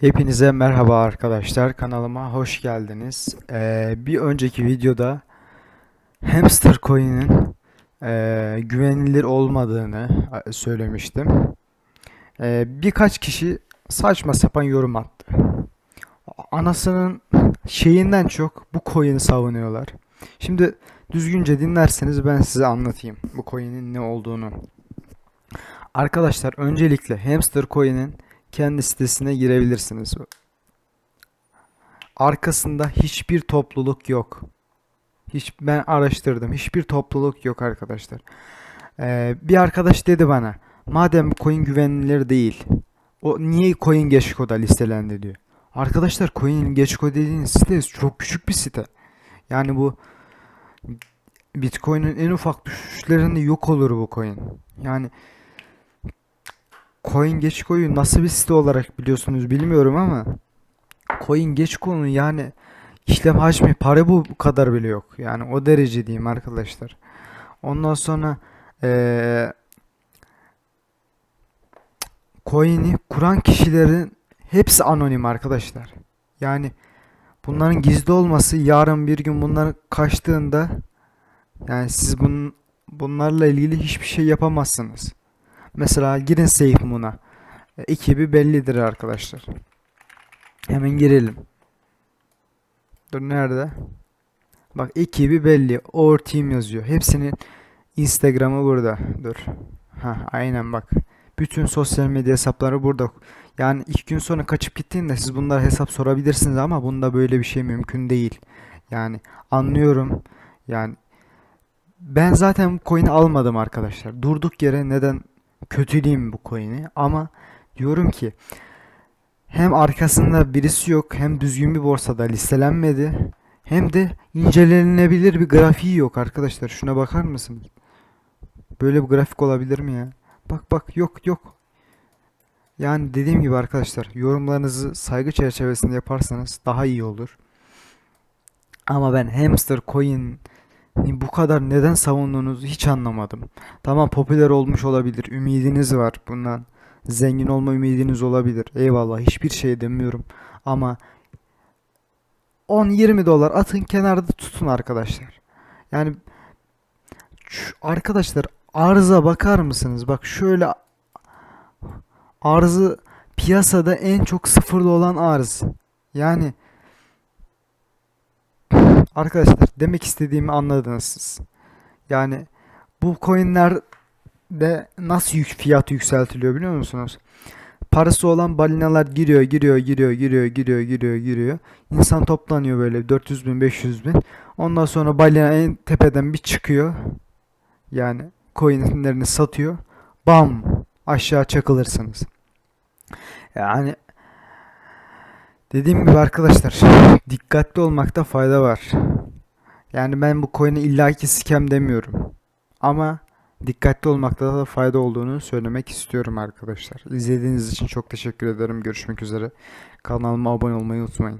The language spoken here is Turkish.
Hepinize merhaba arkadaşlar. Kanalıma hoş geldiniz. Ee, bir önceki videoda Hamster Coin'in e, güvenilir olmadığını söylemiştim. Ee, birkaç kişi saçma sapan yorum attı. Anasının şeyinden çok bu coin'i savunuyorlar. Şimdi düzgünce dinlerseniz ben size anlatayım bu coin'in ne olduğunu. Arkadaşlar öncelikle Hamster Coin'in kendi sitesine girebilirsiniz. Arkasında hiçbir topluluk yok. Hiç ben araştırdım. Hiçbir topluluk yok arkadaşlar. Ee, bir arkadaş dedi bana, madem coin güvenilir değil, o niye Coin Gecko'da listelendi diyor. Arkadaşlar Coin Gecko dediğiniz site çok küçük bir site. Yani bu Bitcoin'in en ufak düşüşlerinde yok olur bu coin. Yani CoinGecko'yu nasıl bir site olarak biliyorsunuz bilmiyorum ama CoinGecko'nun yani işlem hacmi para bu kadar bile yok. Yani o derece diyeyim arkadaşlar. Ondan sonra eee coin'i kuran kişilerin hepsi anonim arkadaşlar. Yani bunların gizli olması yarın bir gün bunlar kaçtığında yani siz bunun bunlarla ilgili hiçbir şey yapamazsınız. Mesela girin SafeMoon'a. E, Ekibi bellidir arkadaşlar. Hemen girelim. Dur nerede? Bak ekibi belli. Our Team yazıyor. Hepsinin Instagram'ı burada. Dur. Ha aynen bak. Bütün sosyal medya hesapları burada. Yani iki gün sonra kaçıp gittiğinde siz bunlara hesap sorabilirsiniz ama bunda böyle bir şey mümkün değil. Yani anlıyorum. Yani ben zaten bu coin'i almadım arkadaşlar. Durduk yere neden kötüleyeyim bu coin'i ama diyorum ki hem arkasında birisi yok hem düzgün bir borsada listelenmedi hem de incelenebilir bir grafiği yok arkadaşlar. Şuna bakar mısınız? Böyle bir grafik olabilir mi ya? Bak bak yok yok. Yani dediğim gibi arkadaşlar yorumlarınızı saygı çerçevesinde yaparsanız daha iyi olur. Ama ben hamster coin bu kadar neden savunduğunuzu hiç anlamadım. Tamam popüler olmuş olabilir. Ümidiniz var bundan. Zengin olma ümidiniz olabilir. Eyvallah hiçbir şey demiyorum. Ama 10-20 dolar atın kenarda tutun arkadaşlar. Yani şu- arkadaşlar arıza bakar mısınız? Bak şöyle arzı piyasada en çok sıfırlı olan arz. Yani arkadaşlar demek istediğimi anladınız siz. Yani bu coinlerde nasıl yük, fiyat yükseltiliyor biliyor musunuz? Parası olan balinalar giriyor, giriyor, giriyor, giriyor, giriyor, giriyor, giriyor. İnsan toplanıyor böyle 400 bin, 500 bin. Ondan sonra balina en tepeden bir çıkıyor. Yani coinlerini satıyor. Bam! Aşağı çakılırsınız. Yani dediğim gibi arkadaşlar dikkatli olmakta fayda var. Yani ben bu coin'e illaki scam demiyorum. Ama dikkatli olmakta da fayda olduğunu söylemek istiyorum arkadaşlar. İzlediğiniz için çok teşekkür ederim. Görüşmek üzere. Kanalıma abone olmayı unutmayın.